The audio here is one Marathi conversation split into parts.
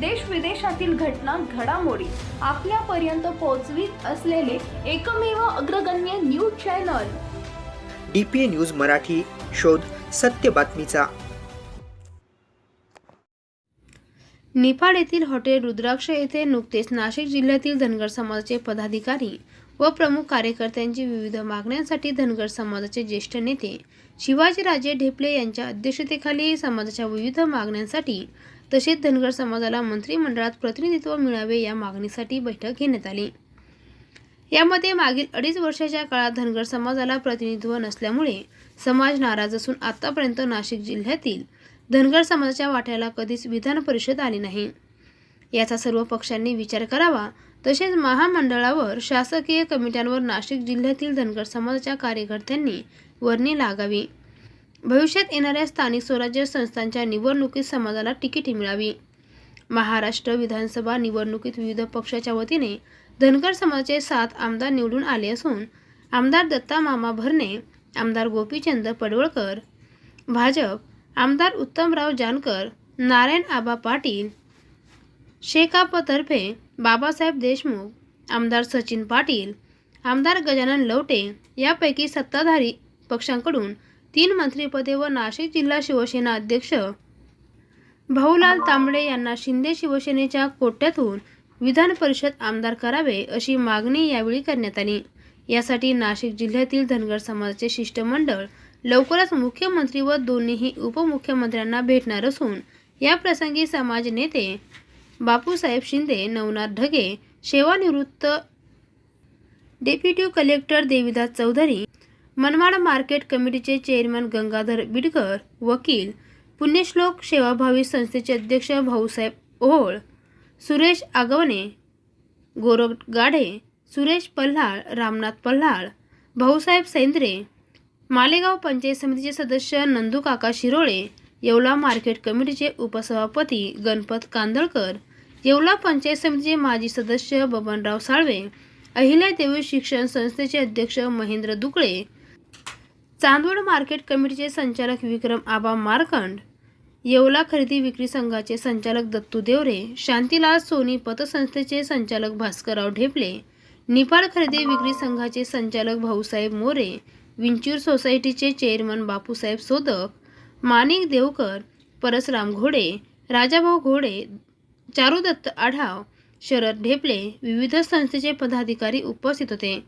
देश विदेशातील घटना घडामोडी आपल्यापर्यंत पोहोचवीत असलेले एकमेव अग्रगण्य news channel. D P A news Marathi शोध सत्य बातमीचा. निफाड येथील हॉटेल रुद्राक्ष येथे नुकतेच नाशिक जिल्ह्यातील धनगर समाजाचे पदाधिकारी व प्रमुख कार्यकर्त्यांची विविध मागण्यांसाठी धनगर समाजाचे ज्येष्ठ नेते शिवाजीराजे ढेपले यांच्या अध्यक्षतेखाली समाजाच्या विविध मागण्यांसाठी तसेच धनगर समाजाला मंत्रिमंडळात प्रतिनिधित्व मिळावे या मागणीसाठी बैठक घेण्यात आली. यामध्ये मागील अडीच वर्षाच्या काळात धनगर समाजाला प्रतिनिधित्व नसल्यामुळे समाज नाराज असून आतापर्यंत नाशिक जिल्ह्यातील धनगर समाजाच्या वाट्याला कधीच विधान परिषद आली नाही. याचा सर्व पक्षांनी विचार करावा. तसेच महामंडळावर शासकीय कमिट्यांवर नाशिक जिल्ह्यातील धनगर समाजाच्या कार्यकर्त्यांनी वर्णी लागावी. भविष्यात येणाऱ्या स्थानिक स्वराज्य संस्थांच्या निवडणुकीत समाजाला तिकीट मिळावी. महाराष्ट्र विधानसभा निवडणुकीत विविध पक्षाच्या वतीने धनगर समाजाचे सात आमदार निवडून आले असून आमदार दत्ता मामा भरणे आमदार गोपीचंद पडवळकर भाजप आमदार उत्तमराव जानकर नारायण आबा पाटील शेकापतर्फे बाबासाहेब देशमुख आमदार सचिन पाटील आमदार गजानन लवटे यापैकी सत्ताधारी पक्षांकडून तीन मंत्रिपदे व नाशिक जिल्हा शिवसेना अध्यक्ष. भाऊलाल तांबडे यांना शिंदे शिवसेनेच्या कोट्यातून विधान परिषद आमदार करावे अशी मागणी यावेळी करण्यात आली. यासाठी नाशिक जिल्ह्यातील धनगर समाजाचे शिष्टमंडळ लवकरच मुख्यमंत्री व दोन्हीही उपमुख्यमंत्र्यांना भेटणार असून या प्रसंगी समाज नेते बापूसाहेब शिंदे नवनाथ ढगे सेवानिवृत्त deputy collector Devidas Chaudhari Manmad market कमिटीचे चेअरमन गंगाधर बिडकर वकील पुण्यश्लोक सेवाभावी संस्थेचे अध्यक्ष भाऊसाहेब ओहोळ सुरेश आगवणे गोरव गाढे सुरेश पल्हाळ रामनाथ पल्हाळ भाऊसाहेब सेंद्रे मालेगाव पंचायत समितीचे सदस्य नंदू काका शिरोळे येवला मार्केट कमिटीचे उपसभापती गणपत कांदळकर येवला पंचायत समितीचे माजी सदस्य बबनराव साळवे अहिल्या देवी शिक्षण संस्थेचे अध्यक्ष महेंद्र दुकळे चांदवड मार्केट कमिटीचे संचालक विक्रम आबा मार्कंड येवला खरेदी विक्री संघाचे संचालक दत्तू देवरे शांतीलाल सोनी पतसंस्थेचे संचालक भास्करराव ढेपले निपाळ खरेदी विक्री संघाचे संचालक भाऊसाहेब मोरे विंचूर सोसायटीचे चेअरमन बापूसाहेब सोदक माणिक देवकर परसराम घोडे राजाभाऊ घोडे चारुदत्त आढाव शरद ढेपले विविध संस्थेचे पदाधिकारी उपस्थित होते.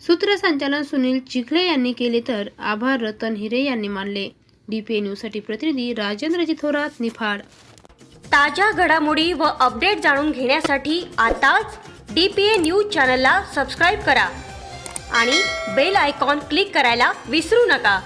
सूत्रसंचालन सुनील चिखले यांनी केले तर आभार रतन हिरे यांनी मानले. डीपीए न्यूजसाठी प्रतिनिधी राजेंद्र थोरात निफाड. ताज्या घडामोडी व अपडेट जाणून घेण्यासाठी आताच डी पी ए न्यूज चॅनलला सबस्क्राईब करा आणि बेल आयकॉन क्लिक करायला विसरू नका.